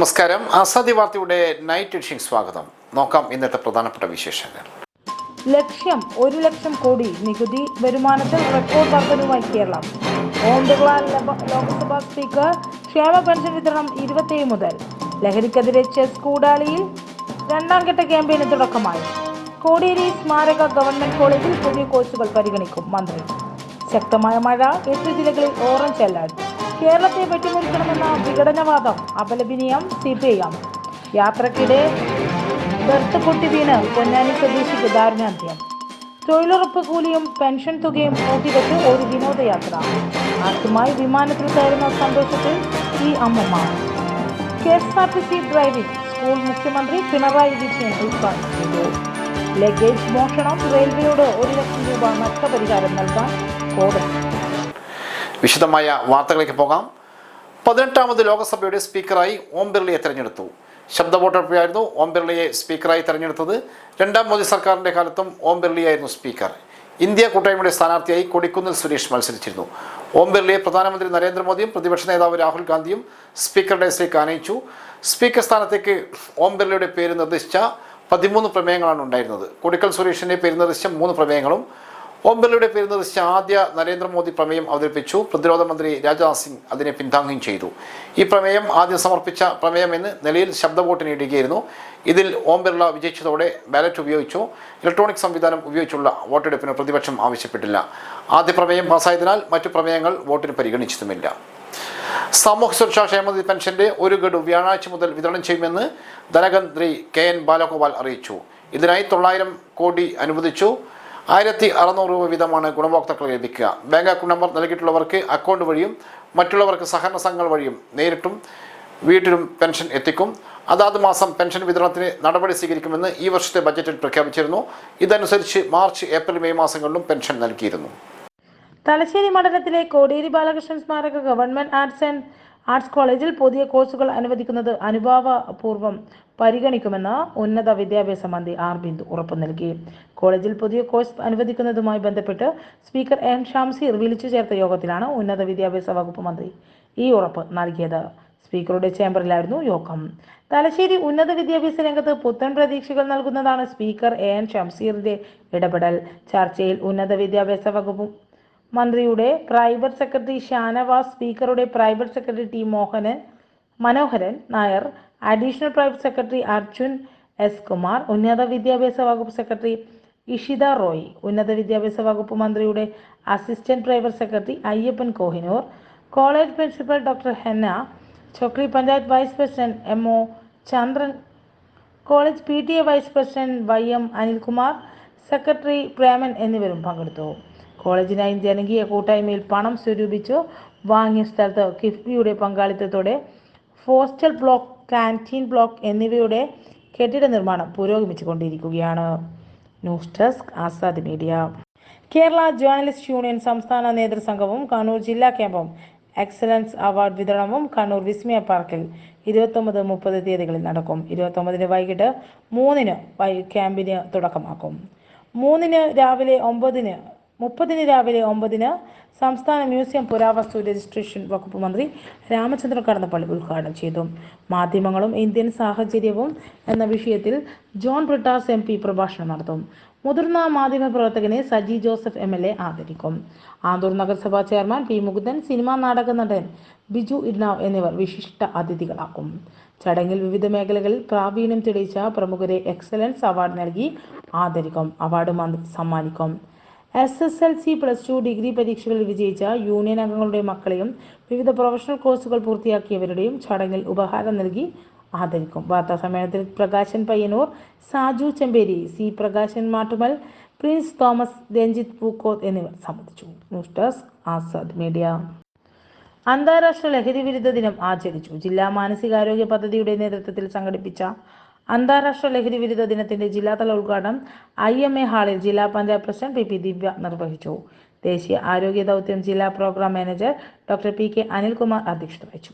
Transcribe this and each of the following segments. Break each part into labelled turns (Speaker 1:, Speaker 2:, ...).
Speaker 1: നമസ്കാരം. ആസാദി വാർത്തയുടെ night edition സ്വാഗതം. നോക്കാം ഇന്നത്തെ പ്രധാനപ്പെട്ട വിശേഷങ്ങൾ.
Speaker 2: ലക്ഷ്യം ഒരു ലക്ഷം കോടി നികുതി വരുമാനത്തിൽ റെക്കോർഡ് വർധനവുമായി കേരളം. ഓം ബിർള ലോക്സഭാ സ്പീക്കർ ക്ഷേമ പെൻഷൻ വിതരണം ഇരുപത്തിയേഴ് മുതൽ. ലഹരിക്കെതിരെ ചെസ് കൂടാളിയിൽ രണ്ടാം ഘട്ട ക്യാമ്പയിന് തുടക്കമായി. കോടിയേരി സ്മാരക ഗവൺമെന്റ് കോളേജിൽ പുതിയ കോഴ്സുകൾ പരിഗണിക്കും മന്ത്രി. ശക്തമായ മഴ എട്ട് ജില്ലകളിൽ ഓറഞ്ച് അലർട്ട്. കേരളത്തെ വെട്ടിമുറിക്കണമെന്ന വിഘടനവാദം അപലപനീയം സി പി ഐ യാത്രക്കിടെ ബർത്ത് പൊട്ടി വീണ് പൊന്നാനി സ്വദേശിക്ക് ദാരുണാന്ത്യം. തൊഴിലുറപ്പ് കൂലിയും പെൻഷൻ തുകയും കൂട്ടിവെച്ച് ഒരു വിനോദയാത്ര. ആദ്യമായി വിമാനത്തിൽ കയറുന്ന സന്തോഷത്തിൽ ഈ അമ്മമ്മ. K S R T C driving school മുഖ്യമന്ത്രി പിണറായി വിജയൻ ഉദ്ഘാടനം ചെയ്തു. ലഗേജ് മോഷണം റെയിൽവേയോട് ഒരു ലക്ഷം രൂപ നഷ്ടപരിഹാരം നൽകാൻ കോടതി.
Speaker 1: വിശദമായ വാർത്തകളിലേക്ക് പോകാം. പതിനെട്ടാമത് ലോക്സഭയുടെ സ്പീക്കറായി ഓം ബിർളയെ തെരഞ്ഞെടുത്തു. ശബ്ദ വോട്ടെടുപ്പിലായിരുന്നു ഓം ബിർളയെ സ്പീക്കറായി തെരഞ്ഞെടുത്തത് രണ്ടാം മോദി സർക്കാരിന്റെ കാലത്തും ഓം ബിർളയായിരുന്നു സ്പീക്കർ. ഇന്ത്യ കൂട്ടായ്മയുടെ സ്ഥാനാർത്ഥിയായി കൊടിക്കുന്നിൽ സുരേഷ് മത്സരിച്ചിരുന്നു. ഓം ബിർളയെ പ്രധാനമന്ത്രി നരേന്ദ്രമോദിയും പ്രതിപക്ഷ നേതാവ് രാഹുൽ ഗാന്ധിയും സ്പീക്കറുടെ ഡെസ്കിലേക്ക് ആനയിച്ചു. സ്പീക്കർ സ്ഥാനത്തേക്ക് ഓം ബിർളയുടെ പേര് നിർദ്ദേശിച്ച പതിമൂന്ന് പ്രമേയങ്ങളാണ് ഉണ്ടായിരുന്നത്. കൊടിക്കൽ സുരേഷിന്റെ പേര് നിർദ്ദേശിച്ച മൂന്ന് പ്രമേയങ്ങളും ഓം ബിർളയുടെ പേര് നിർദ്ദേശിച്ച ആദ്യ നരേന്ദ്രമോദി പ്രമേയം അവതരിപ്പിച്ചു. പ്രതിരോധ മന്ത്രി രാജ്നാഥ് സിംഗ് അതിനെ പിന്താങ്ങുകയും ചെയ്തു. ഈ പ്രമേയം ആദ്യം സമർപ്പിച്ച പ്രമേയം എന്ന് നിലയിൽ ശബ്ദ വോട്ട് നേടുകയായിരുന്നു ഇതിൽ ഓം ബിർള വിജയിച്ചതോടെ ബാലറ്റ് ഉപയോഗിച്ചു. ഇലക്ട്രോണിക് സംവിധാനം ഉപയോഗിച്ചുള്ള വോട്ടെടുപ്പിന് പ്രതിപക്ഷം ആവശ്യപ്പെട്ടില്ല. ആദ്യ പ്രമേയം പാസ്സായതിനാൽ മറ്റു പ്രമേയങ്ങൾ വോട്ടിന് പരിഗണിച്ചതുമില്ല സാമൂഹ്യ സുരക്ഷാ ക്ഷേമനിധി പെൻഷന്റെ ഒരു ഗഡു വ്യാഴാഴ്ച മുതൽ വിതരണം ചെയ്യുമെന്ന് ധനമന്ത്രി കെ എൻ ബാലഗോപാൽ അറിയിച്ചു. ഇതിനായി തൊള്ളായിരം കോടി അനുവദിച്ചു. ആയിരത്തി അറുന്നൂറ് രൂപ വീതമാണ് ഗുണഭോക്താക്കൾ ലഭിക്കുക. ബാങ്ക് അക്കൗണ്ട് നമ്പർ നൽകിയിട്ടുള്ളവർക്ക് അക്കൗണ്ട് വഴിയും മറ്റുള്ളവർക്ക് സഹകരണ സംഘങ്ങൾ വഴിയും നേരിട്ടും വീട്ടിലും പെൻഷൻ എത്തിക്കും. അതാത് മാസം പെൻഷൻ വിതരണത്തിന് നടപടി സ്വീകരിക്കുമെന്ന് ഈ വർഷത്തെ ബജറ്റിൽ പ്രഖ്യാപിച്ചിരുന്നു. ഇതനുസരിച്ച് മാർച്ച് ഏപ്രിൽ മെയ് മാസങ്ങളിലും പെൻഷൻ നൽകിയിരുന്നു.
Speaker 2: തലശ്ശേരി മണ്ഡലത്തിലെ കോടിയേരി ബാലകൃഷ്ണൻ സ്മാരക ഗവൺമെന്റ് ആർട്സ് ആൻഡ് ആർട്സ് കോളേജിൽ പുതിയ കോഴ്സുകൾ അനുവദിക്കുന്നത് അനുഭാവപൂർവം പരിഗണിക്കുമെന്ന് ഉന്നത വിദ്യാഭ്യാസ മന്ത്രി ആർ ബിന്ദു ഉറപ്പു നൽകി. കോളേജിൽ പുതിയ കോഴ്സ് അനുവദിക്കുന്നതുമായി ബന്ധപ്പെട്ട് സ്പീക്കർ എം ഷംസീർ വിളിച്ചു ചേർത്ത യോഗത്തിലാണ് ഉന്നത വിദ്യാഭ്യാസ വകുപ്പ് മന്ത്രി ഈ ഉറപ്പ് നൽകിയത്. സ്പീക്കറുടെ ചേംബറിലായിരുന്നു യോഗം. തലശ്ശേരി ഉന്നത വിദ്യാഭ്യാസ രംഗത്ത് പുത്തൻ പ്രതീക്ഷകൾ നൽകുന്നതാണ് സ്പീക്കർ എ എൻ ഷംസീറിന്റെ ഇടപെടൽ. ചർച്ചയിൽ ഉന്നത വിദ്യാഭ്യാസ വകുപ്പ് മന്ത്രിയുടെ പ്രൈവറ്റ് സെക്രട്ടറി ഷാനവാസ് സ്പീക്കറുടെ private secretary T Mohanan Manoharan Nair additional private secretary Arjun S Kumar ഉന്നത വിദ്യാഭ്യാസ വകുപ്പ് സെക്രട്ടറി ഇഷിത റോയ് ഉന്നത വിദ്യാഭ്യാസ വകുപ്പ് മന്ത്രിയുടെ assistant private secretary Ayyappan Kohinoor college principal doctor Henna Chokri panchayat vice president M O Chandran college P T A vice president Y M Anilkumar secretary Preman എന്നിവരും പങ്കെടുത്തു. കോളേജിനായി ജനകീയ കൂട്ടായ്മയിൽ പണം സ്വരൂപിച്ചു വാങ്ങിയ സ്ഥലത്ത് കിഫ്ബിയുടെ പങ്കാളിത്തത്തോടെ ഹോസ്റ്റൽ ബ്ലോക്ക് കാന്റീൻ ബ്ലോക്ക് എന്നിവയുടെ കെട്ടിട നിർമ്മാണം പുരോഗമിച്ചു കൊണ്ടിരിക്കുകയാണ് news desk Azad media. Kerala journalist union സംസ്ഥാന നേതൃസംഘവും കണ്ണൂർ ജില്ലാ ക്യാമ്പും എക്സലൻസ് അവാർഡ് വിതരണവും കണ്ണൂർ വിസ്മയ പാർക്കിൽ ഇരുപത്തൊമ്പത് മുപ്പത് തീയതികളിൽ നടക്കും. ഇരുപത്തൊമ്പതിന് വൈകിട്ട് മൂന്നിന് ക്യാമ്പിന് തുടക്കമാക്കും. മൂന്നിന് രാവിലെ ഒമ്പതിന് മുപ്പതിന് രാവിലെ ഒമ്പതിന് സംസ്ഥാന മ്യൂസിയം പുരാവസ്തു രജിസ്ട്രേഷൻ വകുപ്പ് മന്ത്രി രാമചന്ദ്രൻ കടന്നപ്പള്ളി ഉദ്ഘാടനം ചെയ്തു. മാധ്യമങ്ങളും ഇന്ത്യൻ സാഹചര്യവും എന്ന വിഷയത്തിൽ ജോൺ ബ്രിട്ടാസ് എം പി പ്രഭാഷണം നടത്തും. മുതിർന്ന മാധ്യമ പ്രവർത്തകനെ Saji Joseph M L A ആദരിക്കും. ആന്തൂർ നഗരസഭാ ചെയർമാൻ പി മുകുന്ദൻ സിനിമാ നാടക നടൻ ബിജു ഇഡ്നാവ് എന്നിവർ വിശിഷ്ട അതിഥികളാക്കും. ചടങ്ങിൽ വിവിധ മേഖലകളിൽ പ്രാവീണ്യം തെളിയിച്ച പ്രമുഖരെ എക്സലൻസ് അവാർഡ് നൽകി ആദരിക്കും. അവാർഡ് സമ്മാനിക്കും. S S L C plus two degree പരീക്ഷകളിൽ വിജയിച്ച യൂണിയൻ അംഗങ്ങളുടെ മക്കളെയും വിവിധ പ്രൊഫഷണൽ കോഴ്സുകൾ പൂർത്തിയാക്കിയവരുടെയും ചടങ്ങിൽ ഉപഹാരം നൽകി ആദരിക്കും. വാർത്താ സമ്മേളനത്തിൽ Prakashan Payyanur Saju Chemperi C Prakashan Mattumal Prince Thomas Ranjith Pookoth എന്നിവർ സംബന്ധിച്ചു. News desk Azad media. അന്താരാഷ്ട്ര ലഹരി വിരുദ്ധ ദിനം ആചരിച്ചു. ജില്ലാ മാനസികാരോഗ്യ പദ്ധതിയുടെ നേതൃത്വത്തിൽ സംഘടിപ്പിച്ച അന്താരാഷ്ട്ര ലഹരി വിരുദ്ധ ദിനത്തിന്റെ ജില്ലാതല ഉദ്ഘാടനം ഐ എം എ ഹാളിൽ ജില്ലാ panchayat president P P Divya നിർവഹിച്ചു. ദേശീയ ആരോഗ്യ ദൗത്യം ജില്ലാ programme manager doctor P K Anilkumar അധ്യക്ഷത വഹിച്ചു.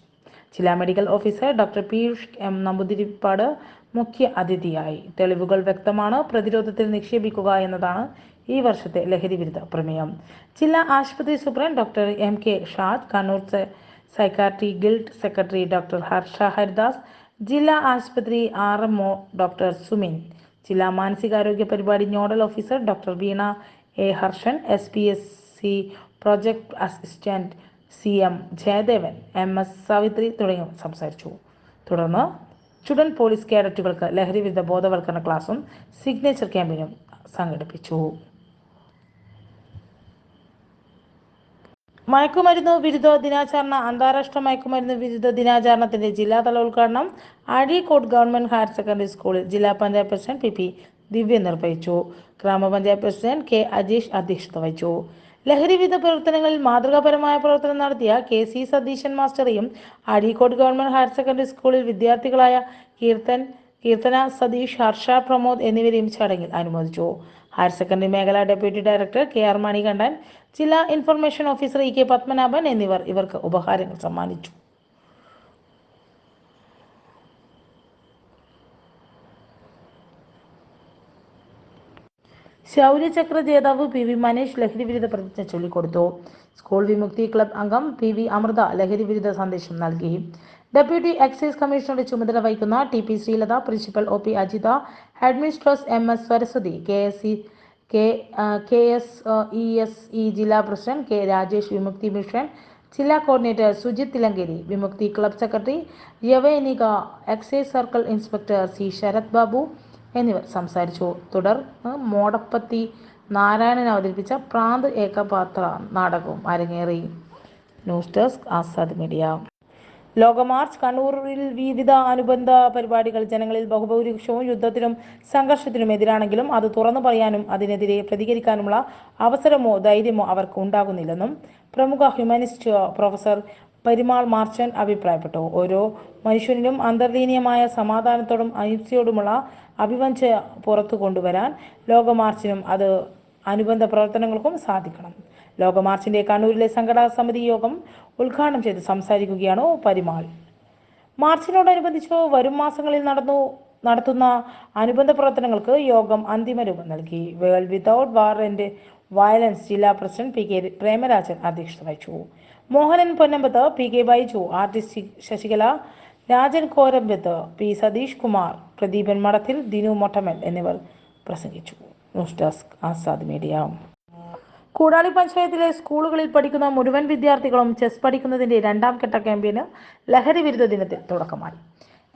Speaker 2: ജില്ലാ medical officer doctor Piyush M Namboothiripad മുഖ്യ അതിഥിയായി. തെളിവുകൾ വ്യക്തമാണ്. പ്രതിരോധത്തിൽ നിക്ഷേപിക്കുക എന്നതാണ് ഈ വർഷത്തെ ലഹരി വിരുദ്ധ പ്രമേയം. ജില്ലാ ആശുപത്രി superintendent doctor M K Shaj Kannur psychiatry guild secretary doctor Harsha Haridas ജില്ലാ ആശുപത്രി R M O doctor Sumin ജില്ലാ മാനസികാരോഗ്യ പരിപാടി nodal officer doctor Veena A Harshan S P S C project assistant C M Jayadevan M S Savithri തുടങ്ങിയവർ സംസാരിച്ചു. തുടർന്ന് student police കേഡറ്റുകൾക്ക് ലഹരിവിരുദ്ധ ബോധവൽക്കരണ ക്ലാസും സിഗ്നേച്ചർ ക്യാമ്പയിനും സംഘടിപ്പിച്ചു. മയക്കുമരുന്ന് വിരുദ്ധ ദിനാചരണ അന്താരാഷ്ട്ര മയക്കുമരുന്ന് വിരുദ്ധ ദിനാചരണത്തിന്റെ ജില്ലാതല ഉദ്ഘാടനം അഴീക്കോട് ഗവൺമെന്റ് ഹയർ സെക്കൻഡറി സ്കൂളിൽ ജില്ലാ panchayat president P P Divya നിർവഹിച്ചു. ഗ്രാമപഞ്ചായത്ത് പ്രസിഡന്റ് കെ അജീഷ് അധ്യക്ഷത വഹിച്ചു. ലഹരി വിരുദ്ധ പ്രവർത്തനങ്ങളിൽ മാതൃകാപരമായ പ്രവർത്തനം നടത്തിയ കെ സി സതീശൻ മാസ്റ്ററെയും അഴീക്കോട് ഗവൺമെന്റ് ഹയർ സെക്കൻഡറി സ്കൂളിൽ വിദ്യാർത്ഥികളായ കീർത്തൻ കീർത്തന സതീഷ് ഹർഷ പ്രമോദ് എന്നിവരെയും ചടങ്ങിൽ അനുമോദിച്ചു. ഹയർ സെക്കൻഡറി മേഖലാ deputy director K R Manikandan ജില്ലാ information officer E K Padmanabhan എന്നിവർ ഇവർക്ക് ഉപഹാരങ്ങൾ സമ്മാനിച്ചു. ശൗര്യചക്ര ജേതാവ് പി വി മനീഷ് ലഹരി വിരുദ്ധ പ്രതിജ്ഞ ചൊല്ലിക്കൊടുത്തു. സ്കൂൾ വിമുക്തി ക്ലബ് അംഗം പി വി അമൃത ലഹരി വിരുദ്ധ സന്ദേശം നൽകി. ഡെപ്യൂട്ടി എക്സൈസ് കമ്മീഷണറുടെ ചുമതല വഹിക്കുന്ന T P Sreelatha principal O P Ajitha administrators M S Saraswathi K S C K K S E S E ജില്ലാ president K Rajesh Vimukthi mission ജില്ലാ coordinator Sujith Thillankeri Vimukthi club secretary Yavanika excise circle inspector C Sarath Babu എന്നിവർ സംസാരിച്ചു. തുടർന്ന് മോടപ്പത്തി നാരായണൻ അവതരിപ്പിച്ച പ്രാന്ത് ഏകപാത്ര നാടകവും അരങ്ങേറി. News desk Azad media. ലോക മാർച്ച് കണ്ണൂരിൽ വിവിധ അനുബന്ധ പരിപാടികൾ ജനങ്ങളിൽ ബഹുഭൂരിപക്ഷവും യുദ്ധത്തിനും സംഘർഷത്തിനും എതിരാണെങ്കിലും അത് തുറന്നു പറയാനും അതിനെതിരെ പ്രതികരിക്കാനുമുള്ള അവസരമോ ധൈര്യമോ അവർക്ക് ഉണ്ടാകുന്നില്ലെന്നും പ്രമുഖ ഹ്യൂമനിസ്റ്റ് പ്രൊഫസർ പരിമാൾ മാർച്ചൻ അഭിപ്രായപ്പെട്ടു. ഓരോ മനുഷ്യനിലും അന്തർലീനീയമായ സമാധാനത്തോടും അഹിംസയോടുമുള്ള അഭിവഞ്ച പുറത്തു കൊണ്ടുവരാൻ ലോക മാർച്ചിനും അത് അനുബന്ധ പ്രവർത്തനങ്ങൾക്കും സാധിക്കണം. ലോക മാർച്ചിന്റെ കണ്ണൂരിലെ സംഘടനാ സമിതി യോഗം ഉദ്ഘാടനം ചെയ്ത് സംസാരിക്കുകയാണ് പരിമാൾ. മാർച്ചിനോടനുബന്ധിച്ച് വരും മാസങ്ങളിൽ നടന്നു നടത്തുന്ന അനുബന്ധ പ്രവർത്തനങ്ങൾക്ക് യോഗം അന്തിമ രൂപം നൽകി. World without war and violence ജില്ലാ പ്രസിഡന്റ് പി കെ പ്രേമരാജൻ അധ്യക്ഷത വഹിച്ചു. Mohanan Ponnambath P K Baiju artist Sasikala Rajan Korambath P Satheesh Kumar Pradeepan Madathil Dinu Mottamal എന്നിവർ പ്രസംഗിച്ചു. News desk Azad media. Koodali പഞ്ചായത്തിലെ സ്കൂളുകളിൽ പഠിക്കുന്ന മുഴുവൻ വിദ്യാർത്ഥികളും ചെസ് പഠിക്കുന്നതിന്റെ രണ്ടാം ഘട്ട ക്യാമ്പയിന് ലഹരി വിരുദ്ധ ദിനത്തിൽ തുടക്കമായി.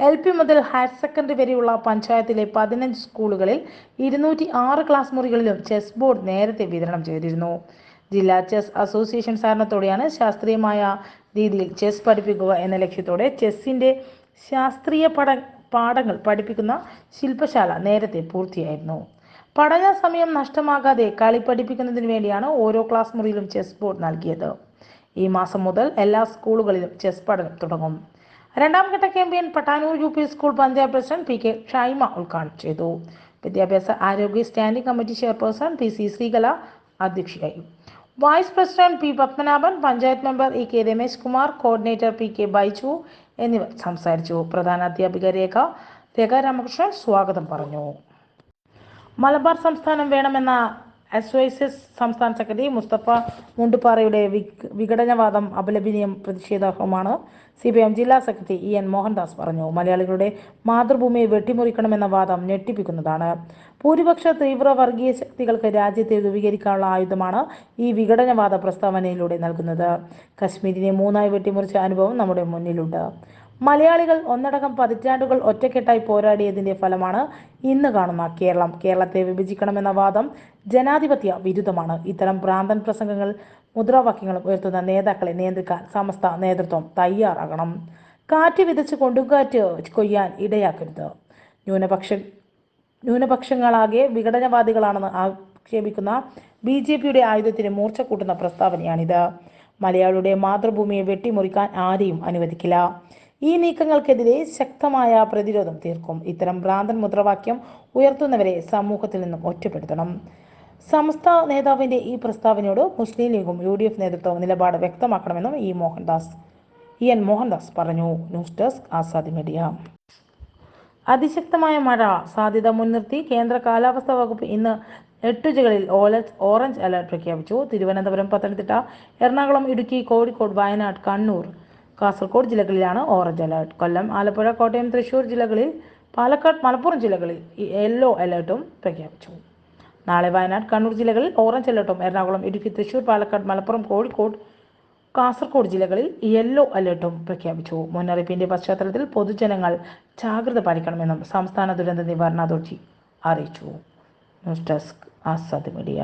Speaker 2: എൽ പി മുതൽ ഹയർ സെക്കൻഡറി വരെയുള്ള പഞ്ചായത്തിലെ പതിനഞ്ച് സ്കൂളുകളിൽ ഇരുന്നൂറ്റി ആറ് ക്ലാസ് മുറികളിലും ചെസ് ബോർഡ് നേരത്തെ വിതരണം ചെയ്തിരുന്നു. ജില്ലാ ചെസ് അസോസിയേഷൻ സഹകരണത്തോടെയാണ് ശാസ്ത്രീയമായ രീതിയിൽ ചെസ് പഠിപ്പിക്കുക എന്ന ലക്ഷ്യത്തോടെ ചെസ്സിന്റെ ശാസ്ത്രീയ പഠ പാഠങ്ങൾ പഠിപ്പിക്കുന്ന ശില്പശാല നേരത്തെ പൂർത്തിയായിരുന്നു. പഠന സമയം നഷ്ടമാകാതെ കളി പഠിപ്പിക്കുന്നതിന് വേണ്ടിയാണ് ഓരോ ക്ലാസ് മുറിയിലും ചെസ് ബോർഡ് നൽകിയത്. ഈ മാസം മുതൽ എല്ലാ സ്കൂളുകളിലും ചെസ് പഠനം തുടങ്ങും. രണ്ടാം ഘട്ട campaign Pattanur U P school panchayat president P K Shaima ഉദ്ഘാടനം ചെയ്തു. വിദ്യാഭ്യാസ ആരോഗ്യ standing committee chairperson P C Sreekala അധ്യക്ഷയായി. Vice president P Padmanabhan panchayat member E K Ramesh Kumar coordinator P K Baiju എന്നിവർ സംസാരിച്ചു. പ്രധാന അധ്യാപിക രേഖ രേഖ രാമകൃഷ്ണൻ സ്വാഗതം പറഞ്ഞു. മലബാർ സംസ്ഥാനം വേണമെന്ന എസ് സംസ്ഥാന സെക്രട്ടറി മുസ്തഫ മുണ്ടുപാറയുടെ വിഘടനവാദം അപലപനീയം പ്രതിഷേധാർഹമാണ് സി പി എം ജില്ലാ സെക്രട്ടറി ഇ എൻ മോഹൻദാസ് പറഞ്ഞു. മലയാളികളുടെ മാതൃഭൂമിയെ വെട്ടിമുറിക്കണമെന്ന വാദം ഞെട്ടിപ്പിക്കുന്നതാണ്. ഭൂരിപക്ഷ തീവ്ര വർഗീയ ശക്തികൾക്ക് രാജ്യത്തെ രൂപീകരിക്കാനുള്ള ആയുധമാണ് ഈ വിഘടനവാദ പ്രസ്താവനയിലൂടെ നൽകുന്നത്. കശ്മീരിനെ മൂന്നായി വെട്ടിമുറിച്ച അനുഭവം നമ്മുടെ മുന്നിലുണ്ട്. മലയാളികൾ ഒന്നടങ്കം പതിറ്റാണ്ടുകൾ ഒറ്റക്കെട്ടായി പോരാടിയതിന്റെ ഫലമാണ് ഇന്ന് കാണുന്ന കേരളം. കേരളത്തെ വിഭജിക്കണമെന്ന വാദം ജനാധിപത്യ വിരുദ്ധമാണ്. ഇത്തരം ഭ്രാന്തൻ പ്രസംഗങ്ങൾ മുദ്രാവാക്യങ്ങളും ഉയർത്തുന്ന നേതാക്കളെ നിയന്ത്രിക്കാൻ സമസ്ത നേതൃത്വം തയ്യാറാകണം. കാറ്റ് വിതച്ച് കൊടുങ്കാറ്റ് കൊയ്യാൻ ഇടയാക്കരുത്. ന്യൂനപക്ഷ ന്യൂനപക്ഷങ്ങളാകെ വിഘടനവാദികളാണെന്ന് ആക്ഷേപിക്കുന്ന ബി ജെ പിയുടെ ആയുധത്തിന് മൂർച്ച കൂട്ടുന്ന പ്രസ്താവനയാണിത്. മലയാളിയുടെ മാതൃഭൂമിയെ വെട്ടിമുറിക്കാൻ ആരെയും അനുവദിക്കില്ല. ഈ നീക്കങ്ങൾക്കെതിരെ ശക്തമായ പ്രതിരോധം തീർക്കും. ഇത്തരം ഭ്രാന്തൻ മുദ്രാവാക്യം ഉയർത്തുന്നവരെ സമൂഹത്തിൽ നിന്നും ഒറ്റപ്പെടുത്തണം. സമസ്ത നേതാവിന്റെ ഈ പ്രസ്താവനയോട് മുസ്ലിം ലീഗും യു ഡി എഫ് നേതൃത്വവും നിലപാട് വ്യക്തമാക്കണമെന്നും E Mohandas E N Mohandas പറഞ്ഞു. News desk Azadi media. അതിശക്തമായ മഴ സാധ്യത മുൻനിർത്തി കേന്ദ്ര കാലാവസ്ഥാ വകുപ്പ് ഇന്ന് എട്ട് ജില്ലകളിൽ ഓലറ്റ് ഓറഞ്ച് അലർട്ട് പ്രഖ്യാപിച്ചു. തിരുവനന്തപുരം പത്തനംതിട്ട എറണാകുളം ഇടുക്കി കോഴിക്കോട് വയനാട് കണ്ണൂർ കാസർഗോഡ് ജില്ലകളിലാണ് ഓറഞ്ച് അലേർട്ട് കൊല്ലം ആലപ്പുഴ കോട്ടയം തൃശ്ശൂർ ജില്ലകളിൽ പാലക്കാട് മലപ്പുറം ജില്ലകളിൽ യെല്ലോ അലേർട്ടും പ്രഖ്യാപിച്ചു. നാളെ വയനാട് കണ്ണൂർ ജില്ലകളിൽ ഓറഞ്ച് അലേർട്ടും എറണാകുളം ഇടുക്കി തൃശ്ശൂർ പാലക്കാട് മലപ്പുറം കോഴിക്കോട് കാസർഗോഡ് ജില്ലകളിൽ യെല്ലോ അലേർട്ടും പ്രഖ്യാപിച്ചു. മുന്നറിയിപ്പിന്റെ പശ്ചാത്തലത്തിൽ പൊതുജനങ്ങൾ ജാഗ്രത പാലിക്കണമെന്നും സംസ്ഥാന ദുരന്ത നിവാരണ അതോറിറ്റി അറിയിച്ചു. News desk Azad media.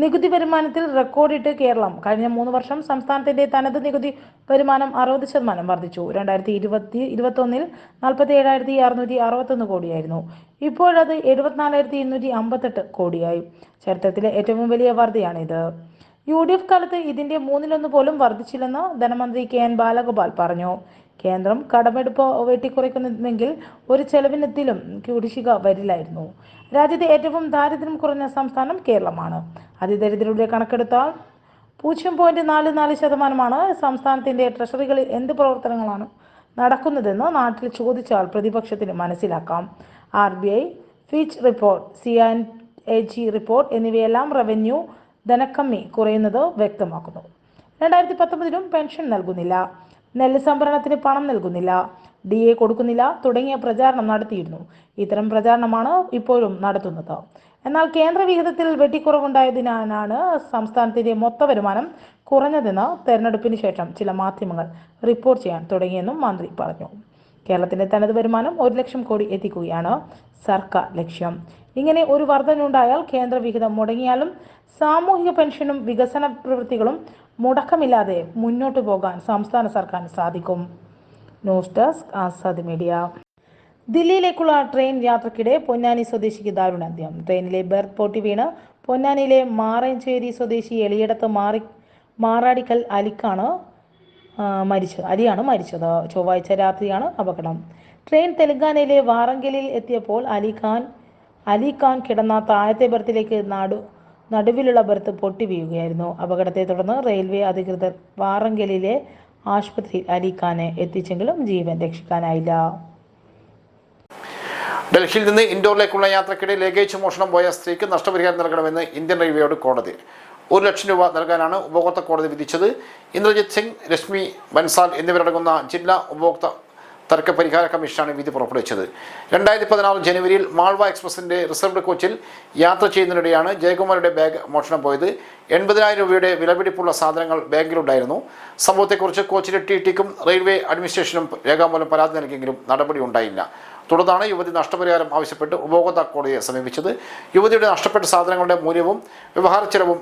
Speaker 2: നികുതി വരുമാനത്തിൽ റെക്കോർഡിട്ട് കേരളം. കഴിഞ്ഞ മൂന്ന് വർഷം സംസ്ഥാനത്തിന്റെ തനത് നികുതി വരുമാനം അറുപത് ശതമാനം വർദ്ധിച്ചു. രണ്ടായിരത്തി ഇരുപത്തി ഇരുപത്തൊന്നിൽ നാൽപ്പത്തി ഏഴായിരത്തി അറുന്നൂറ്റി അറുപത്തൊന്ന് കോടിയായിരുന്നു. ഇപ്പോഴത് എഴുപത്തിനാലായിരത്തി ഇരുന്നൂറ്റി അമ്പത്തെട്ട് കോടിയായി. ചരിത്രത്തിലെ ഏറ്റവും വലിയ വർധയാണിത് യു ഡി എഫ് കാലത്ത് ഇതിന്റെ മൂന്നിലൊന്ന് പോലും വർദ്ധിച്ചില്ലെന്ന് ധനമന്ത്രി കെ എൻ ബാലഗോപാൽ പറഞ്ഞു. കേന്ദ്രം കടമെടുപ്പ് വെട്ടിക്കുറയ്ക്കുന്നെങ്കിൽ ഒരു ചെലവിനെത്തിലും കുടിശ്ശിക വരില്ലായിരുന്നു. രാജ്യത്തെ ഏറ്റവും ദാരിദ്ര്യം കുറഞ്ഞ സംസ്ഥാനം കേരളമാണ്. അതിദരിദ്രരുടെ കണക്കെടുത്താൽ പൂജ്യം പോയിന്റ് നാല് നാല് ശതമാനമാണ് സംസ്ഥാനത്തിന്റെ ട്രഷറികളിൽ എന്ത് പ്രവർത്തനങ്ങളാണ് നടക്കുന്നതെന്ന് നാട്ടിൽ ചോദിച്ചാൽ പ്രതിപക്ഷത്തിന് മനസ്സിലാക്കാം. R B I Fitch report C A G report എന്നിവയെല്ലാം റവന്യൂ ധനക്കമ്മി കുറയുന്നത് വ്യക്തമാക്കുന്നു. രണ്ടായിരത്തി പത്തൊമ്പതിലും പെൻഷൻ നൽകുന്നില്ല. നെല്ല് സംഭരണത്തിന് പണം നൽകുന്നില്ല. ഡി എ കൊടുക്കുന്നില്ല തുടങ്ങിയ പ്രചാരണം നടത്തിയിരുന്നു. ഇത്തരം പ്രചാരണമാണ് ഇപ്പോഴും നടത്തുന്നത്. എന്നാൽ കേന്ദ്ര വിഹിതത്തിൽ വെട്ടിക്കുറവുണ്ടായതിനാലാണ് സംസ്ഥാനത്തിന്റെ മൊത്ത വരുമാനം കുറഞ്ഞതെന്ന് തെരഞ്ഞെടുപ്പിന് ശേഷം ചില മാധ്യമങ്ങൾ റിപ്പോർട്ട് ചെയ്യാൻ തുടങ്ങിയെന്നും മന്ത്രി പറഞ്ഞു. കേരളത്തിന്റെ തനത് വരുമാനം ഒരു ലക്ഷം കോടി എത്തിക്കുകയാണ് സർക്കാർ ലക്ഷ്യം. ഇങ്ങനെ ഒരു വർധനയുണ്ടായാൽ കേന്ദ്ര വിഹിതം മുടങ്ങിയാലും സാമൂഹിക പെൻഷനും വികസന പ്രവൃത്തികളും മുടക്കമില്ലാതെ മുന്നോട്ടു പോകാൻ സംസ്ഥാന സർക്കാരിന് സാധിക്കും. News desk Azad media. ദില്ലിയിലേക്കുള്ള train യാത്രക്കിടെ പൊന്നാനി സ്വദേശിക്ക് ദാരുണാന്ത്യം. ട്രെയിനിലെ ബെർത്ത് പൊട്ടി വീണ് പൊന്നാനിയിലെ മാറഞ്ചേരി സ്വദേശി എളിയടത്ത് മാറി മാറാടിക്കൽ അലിക്കാണ് മരിച്ചത് അലിയാണ് മരിച്ചത്. ചൊവ്വാഴ്ച രാത്രിയാണ് അപകടം. ട്രെയിൻ തെലങ്കാനയിലെ വാറങ്കലിൽ എത്തിയപ്പോൾ അലിഖാൻ അലിഖാൻ കിടന്ന താഴത്തെ ബർത്തിലേക്ക് നടു നടുവിലുള്ള ബർത്ത് പൊട്ടി വീഴുകയായിരുന്നു. അപകടത്തെ തുടർന്ന് റെയിൽവേ അധികൃതർ വാറങ്കലിലെ ആശുപത്രിയിൽ അലിഖാനെ എത്തിച്ചെങ്കിലും ജീവൻ രക്ഷിക്കാനായില്ല.
Speaker 1: ഡൽഹിയിൽ നിന്ന് ഇൻഡോറിലേക്കുള്ള യാത്രക്കിടെ ലഗേജ് മോഷണം പോയ സ്ത്രീക്ക് നഷ്ടപരിഹാരം നൽകണമെന്ന് ഇന്ത്യൻ റെയിൽവേയോട് കോടതി. ഒരു ലക്ഷം രൂപ നൽകാനാണ് ഉപഭോക്തൃ കോടതി വിധിച്ചത്. ഇന്ദ്രജിത് സിംഗ് രശ്മി ബൻസാൽ എന്നിവരടങ്ങുന്ന ജില്ലാ ഉപഭോക്തൃ തർക്ക പരിഹാര കമ്മീഷനാണ് വിധി പുറപ്പെടുവിച്ചത്. രണ്ടായിരത്തി പതിനാറ് ജനുവരിയിൽ മാൾവ എക്സ്പ്രസിന്റെ റിസർവ്ഡ് കോച്ചിൽ യാത്ര ചെയ്യുന്നതിനിടെയാണ് ജയകുമാരുടെ ബാഗ് മോഷണം പോയത്. എൺപതിനായിരം രൂപയുടെ വിലപിടിപ്പുള്ള സാധനങ്ങൾ ബാഗിലുണ്ടായിരുന്നു സംഭവത്തെക്കുറിച്ച് കോച്ചിലെ ടി ടിക്കും റെയിൽവേ അഡ്മിനിസ്ട്രേഷനും രേഖാമൂലം പരാതി നൽകിയെങ്കിലും നടപടി ഉണ്ടായില്ല. തുടർന്നാണ് യുവതി നഷ്ടപരിഹാരം ആവശ്യപ്പെട്ട് ഉപഭോക്തൃ കോടതിയെ സമീപിച്ചത്. യുവതിയുടെ നഷ്ടപ്പെട്ട സാധനങ്ങളുടെ മൂല്യവും വ്യവഹാര ചെലവും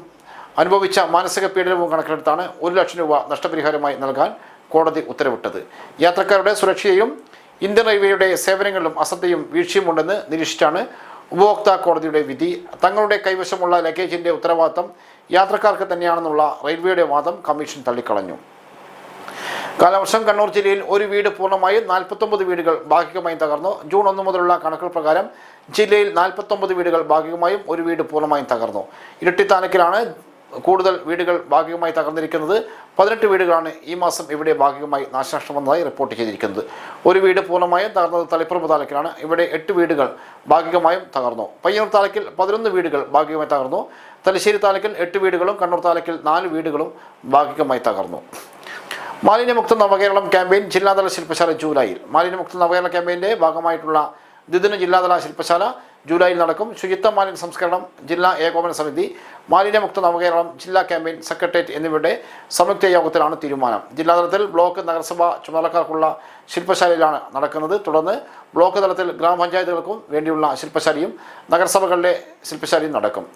Speaker 1: അനുഭവിച്ച മാനസിക പീഡനവും കണക്കിലെടുത്താണ് ഒരു ലക്ഷം രൂപ നഷ്ടപരിഹാരമായി നൽകാൻ കോടതി ഉത്തരവിട്ടത്. യാത്രക്കാരുടെ സുരക്ഷയും ഇന്ത്യൻ റെയിൽവേയുടെ സേവനങ്ങളിലും അശ്രദ്ധയും വീഴ്ചയുമുണ്ടെന്ന് നിരീക്ഷിച്ചാണ് ഉപഭോക്താ കോടതിയുടെ വിധി. തങ്ങളുടെ കൈവശമുള്ള ലഗേജിന്റെ ഉത്തരവാദിത്തം യാത്രക്കാർക്ക് തന്നെയാണെന്നുള്ള റെയിൽവേയുടെ വാദം കമ്മീഷൻ തള്ളിക്കളഞ്ഞു. കാലവർഷം കണ്ണൂർ ജില്ലയിൽ ഒരു വീട് പൂർണമായും നാൽപ്പത്തൊമ്പത് വീടുകൾ ഭാഗികമായും തകർന്നു. ജൂൺ ഒന്ന് മുതലുള്ള കണക്കുകൾ പ്രകാരം ജില്ലയിൽ നാൽപ്പത്തൊമ്പത് വീടുകൾ ഭാഗികമായും ഒരു വീട് പൂർണമായും തകർന്നു. ഇരട്ടി താലൂക്കിലാണ് കൂടുതൽ വീടുകൾ ഭാഗികമായി തകർന്നിരിക്കുന്നത് പതിനെട്ട് വീടുകളാണ് ഈ മാസം ഇവിടെ ഭാഗികമായി നാശനഷ്ടം വന്നതായി റിപ്പോർട്ട് ചെയ്തിരിക്കുന്നത്. ഒരു വീട് പൂർണമായും തകർന്നത് തളിപ്പറമ്പ് താലൂക്കിലാണ്. ഇവിടെ എട്ട് വീടുകൾ ഭാഗികമായും തകർന്നു. പയ്യന്നൂർ താലൂക്കിൽ പതിനൊന്ന് വീടുകൾ ഭാഗികമായി തകർന്നു. തലശ്ശേരി താലൂക്കിൽ എട്ട് വീടുകളും കണ്ണൂർ താലൂക്കിൽ നാല് വീടുകളും ഭാഗികമായി തകർന്നു. മാലിന്യമുക്ത നവകേരളം ക്യാമ്പയിൻ ജില്ലാതല ശില്പശാല ജൂലൈയിൽ. മാലിന്യമുക്ത നവകേരള ക്യാമ്പയിന്റെ ഭാഗമായിട്ടുള്ള ദ്വിദിന ജില്ലാതല ശില്പശാല ജൂലൈയിൽ നടക്കും. ശുചിത്വ മാലിന്യ സംസ്കരണം ജില്ലാ ഏകോപന സമിതി മാലിന്യമുക്ത നവകേരളം ജില്ലാ ക്യാമ്പയിൻ സെക്രട്ടേറിയറ്റ് എന്നിവരുടെ സംയുക്ത യോഗത്തിലാണ് തീരുമാനം. ജില്ലാതലത്തിൽ ബ്ലോക്ക് നഗരസഭ ചുമതലക്കാർക്കുള്ള ശില്പശാലയിലാണ് നടക്കുന്നത്. തുടർന്ന് ബ്ലോക്ക് തലത്തിൽ ഗ്രാമപഞ്ചായത്തുകൾക്കും വേണ്ടിയുള്ള ശില്പശാലയും നഗരസഭകളുടെ ശില്പശാലയും നടക്കും.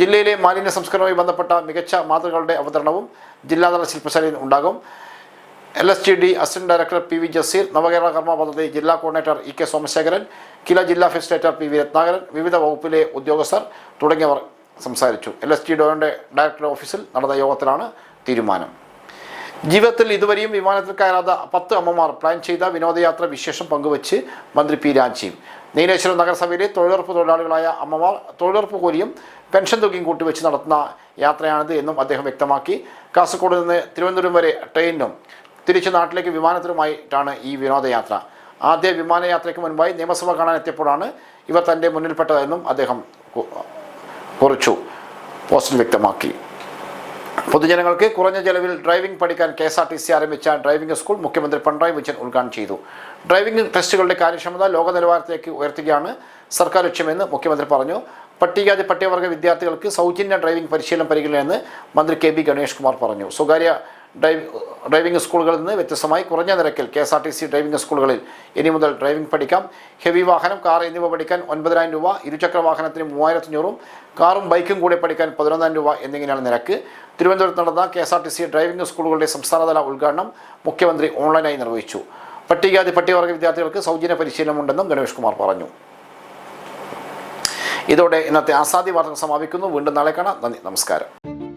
Speaker 1: ജില്ലയിലെ മാലിന്യ സംസ്കരണവുമായി ബന്ധപ്പെട്ട മികച്ച മാതൃകകളുടെ അവതരണവും ജില്ലാതല ശില്പശാലയിൽ ഉണ്ടാകും. L S G D assistant director P V Jaseer Navakerala കർമ്മ പദ്ധതി ജില്ലാ coordinator E K Somasekharan KILA ജില്ലാ ഫെസ്റ്റേറ്റർ പി വി രത്നാകരൻ വിവിധ വകുപ്പിലെ ഉദ്യോഗസ്ഥർ തുടങ്ങിയവർ സംസാരിച്ചു. എൽ എസ് ജി ഡോയുടെ ഡയറക്ടർ ഓഫീസിൽ നടന്ന യോഗത്തിലാണ് തീരുമാനം. ജീവിതത്തിൽ ഇതുവരെയും വിമാനത്തിൽ കയറാത്ത പത്ത് അമ്മമാർ പ്ലാൻ ചെയ്ത വിനോദയാത്ര വിശേഷം പങ്കുവച്ച് മന്ത്രി പി രാജീവ്. നീലേശ്വരം നഗരസഭയിലെ തൊഴിലുറപ്പ് തൊഴിലാളികളായ അമ്മമാർ തൊഴിലുറപ്പ് കൂലിയും പെൻഷൻ തുകയും കൂട്ടിവെച്ച് നടത്തുന്ന യാത്രയാണിത് എന്നും അദ്ദേഹം വ്യക്തമാക്കി. കാസർഗോഡ് നിന്ന് തിരുവനന്തപുരം വരെ ട്രെയിനിനും തിരിച്ച് നാട്ടിലേക്ക് വിമാനത്തിലുമായിട്ടാണ് ഈ വിനോദയാത്ര. ആദ്യ വിമാനയാത്രയ്ക്ക് മുൻപായി നിയമസഭ കാണാൻ എത്തിയപ്പോഴാണ് ഇവ തന്റെ മുന്നിൽപ്പെട്ടതെന്നും അദ്ദേഹം കുറിച്ചു പോസ്റ്റിൽ വ്യക്തമാക്കി. പൊതുജനങ്ങൾക്ക് കുറഞ്ഞ ചെലവിൽ ഡ്രൈവിംഗ് പഠിക്കാൻ K S R T C ആരംഭിച്ച ഡ്രൈവിംഗ് സ്കൂൾ മുഖ്യമന്ത്രി പിണറായി വിജയൻ ഉദ്ഘാടനം ചെയ്തു. ഡ്രൈവിംഗ് ടെസ്റ്റുകളുടെ കാര്യക്ഷമത ലോക നിലവാരത്തിലേക്ക് ഉയർത്തുകയാണ് സർക്കാർ ലക്ഷ്യമെന്ന് മുഖ്യമന്ത്രി പറഞ്ഞു. പട്ടികജാതി പട്ടികവർഗ വിദ്യാർത്ഥികൾക്ക് സൗജന്യ ഡ്രൈവിംഗ് പരിശീലനം പരിഗണനയെന്ന് മന്ത്രി കെ ബി ഗണേഷ് കുമാർ പറഞ്ഞു. സ്വകാര്യ ഡ്രൈവ് ഡ്രൈവിംഗ് സ്കൂളുകളിൽ നിന്ന് വ്യത്യസ്തമായി കുറഞ്ഞ നിരക്കിൽ K S R T C driving സ്കൂളുകളിൽ ഇനി മുതൽ ഡ്രൈവിംഗ് പഠിക്കാം. ഹെവി വാഹനം കാർ എന്നിവ പഠിക്കാൻ ഒൻപതിനായിരം രൂപ ഇരുചക്ര വാഹനത്തിന് മൂവായിരത്തഞ്ഞൂറും കാറും ബൈക്കും കൂടെ പഠിക്കാൻ പതിനൊന്നായിരം രൂപ എന്നിങ്ങനെയാണ് നിരക്ക്. തിരുവനന്തപുരത്ത് നടന്ന K S R T C driving സ്കൂളുകളുടെ സംസ്ഥാനതല ഉദ്ഘാടനം മുഖ്യമന്ത്രി ഓൺലൈനായി നിർവഹിച്ചു. പട്ടികജാതി പട്ടികവർഗ വിദ്യാർത്ഥികൾക്ക് സൗജന്യ പരിശീലനമുണ്ടെന്നും ഗണേഷ് കുമാർ പറഞ്ഞു. ഇതോടെ ഇന്നത്തെ ആസാദി വാർത്തകൾ സമാപിക്കുന്നു. വീണ്ടും നാളെ കാണാം. നന്ദി നമസ്കാരം.